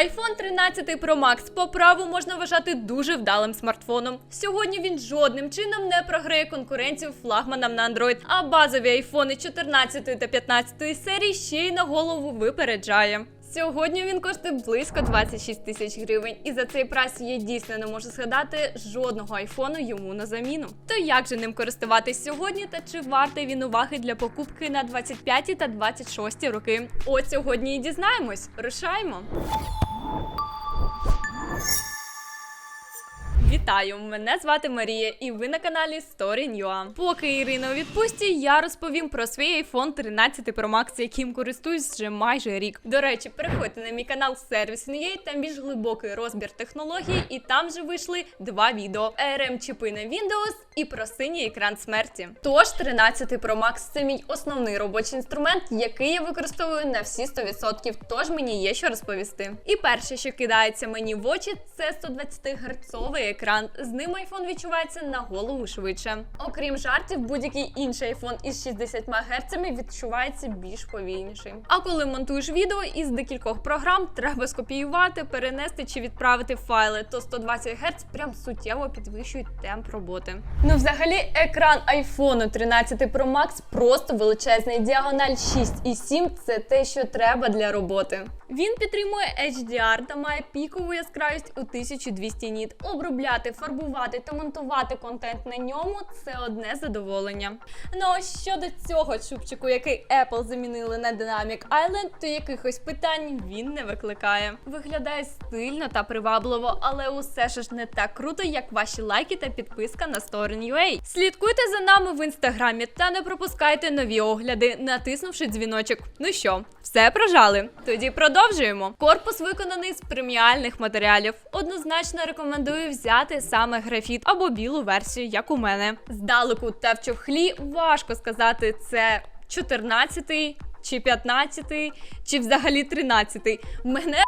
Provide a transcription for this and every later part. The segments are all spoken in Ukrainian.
iPhone 13 Pro Max по праву можна вважати дуже вдалим смартфоном. Сьогодні він жодним чином не програє конкуренцію флагманам на Android, а базові айфони 14 та 15 серії ще й на голову випереджає. Сьогодні він коштує близько 26 тисяч гривень, і за цей прайс я дійсно не можу згадати жодного айфону йому на заміну. То як же ним користуватись сьогодні та чи вартий він уваги для покупки на 25 та 26 роки? От сьогодні і дізнаємось. Ciao. Вітаю! Мене звати Марія, і ви на каналі Story.ua. Поки Ірина у відпустці, я розповім про свій iPhone 13 Pro Max, яким користуюсь вже майже рік. До речі, переходьте на мій канал Service.ua, там більш глибокий розбір технологій, і там же вийшли два відео: rm чіпи на Windows і про синій екран смерті. Тож 13 Pro Max – це мій основний робочий інструмент, який я використовую на всі 100%, Тож мені є що розповісти. І перше, що кидається мені в очі, це 120 герцовий екран. З ним iPhone відчувається на голову швидше. Окрім жартів, будь-який інший iPhone із 60 Гц відчувається більш повільніший. А коли монтуєш відео із декількох програм, треба скопіювати, перенести чи відправити файли, то 120 Гц прям суттєво підвищують темп роботи. Ну, взагалі, екран iPhone 13 Pro Max просто величезний. Діагональ 6,7 – це те, що треба для роботи. Він підтримує HDR та має пікову яскравість у 1200 ніт. Обробляти, фарбувати та монтувати контент на ньому це одне задоволення. Ну а щодо цього чубчику, який Apple замінили на Dynamic Island, то якихось питань він не викликає. Виглядає стильно та привабливо, але усе ж не так круто, як ваші лайки та підписка на Story.ua. Слідкуйте за нами в інстаграмі та не пропускайте нові огляди, натиснувши дзвіночок. Ну що, все прожали? Тоді продовжуємо. Корпус виконаний з преміальних матеріалів. Однозначно рекомендую взяти саме графіт або білу версію, як у мене. Здалеку та в чохлі важко сказати, це 14 чи 15 чи взагалі 13 Мене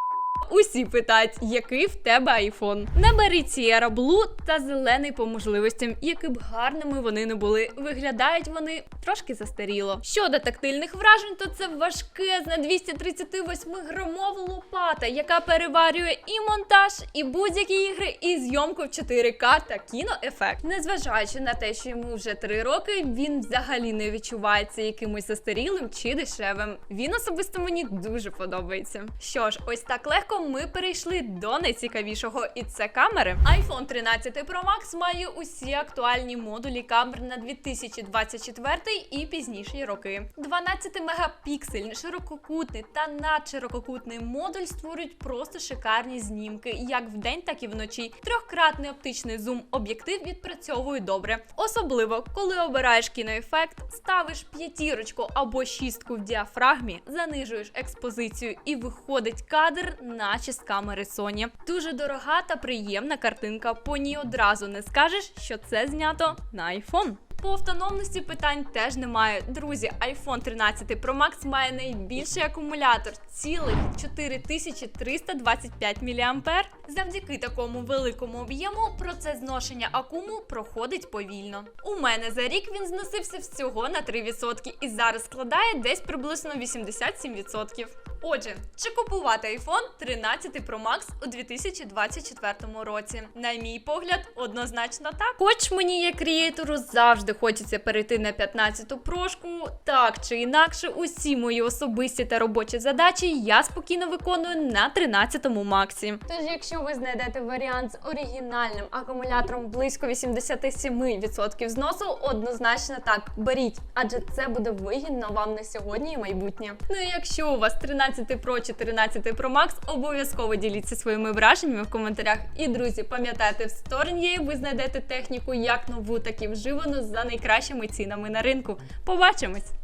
Усі питають, який в тебе айфон. Наберіть Sierra Blue та зелений по можливостям, які б гарними вони не були. Виглядають вони трошки застаріло. Щодо тактильних вражень, то це важкезна 238 грамова лопата, яка переварює і монтаж, і будь-які ігри, і зйомку в 4К та кіноефект. Незважаючи на те, що йому вже 3 роки, він взагалі не відчувається якимось застарілим чи дешевим. Він особисто мені дуже подобається. Що ж, ось так легко ми перейшли до найцікавішого, і це камери. iPhone 13 Pro Max має усі актуальні модулі камер на 2024 і пізніші роки. 12 мегапіксельний, ширококутний та надширококутний модуль створюють просто шикарні знімки, як вдень, так і вночі. Трьохкратний оптичний зум об'єктив відпрацьовує добре, особливо коли обираєш кіноефект, ставиш п'ятірочку або шістку в діафрагмі, занижуєш експозицію і виходить кадр, наче з камери Sony. Дуже дорога та приємна картинка. По ній одразу не скажеш, що це знято на iPhone. По автономності питань теж немає. Друзі, iPhone 13 Pro Max має найбільший акумулятор цілих 4325 мАh. Завдяки такому великому об'єму процес зношення акуму проходить повільно. У мене за рік він зносився всього на 3% і зараз складає десь приблизно 87%. Отже, чи купувати iPhone 13 Pro Max у 2024 році? На мій погляд, однозначно так. Хоч мені, як крієтору, завжди хочеться перейти на 15-ту прошку, так чи інакше, усі мої особисті та робочі задачі я спокійно виконую на 13-му максі. Тож, якщо ви знайдете варіант з оригінальним акумулятором близько 87% зносу, однозначно так беріть, адже це буде вигідно вам на сьогодні і майбутнє. Ну і якщо у вас 13 Pro чи 13 Pro Max, обов'язково діліться своїми враженнями в коментарях. І друзі, пам'ятайте, в стороні ви знайдете техніку як нову, так і вживану за найкращими цінами на ринку. Побачимось!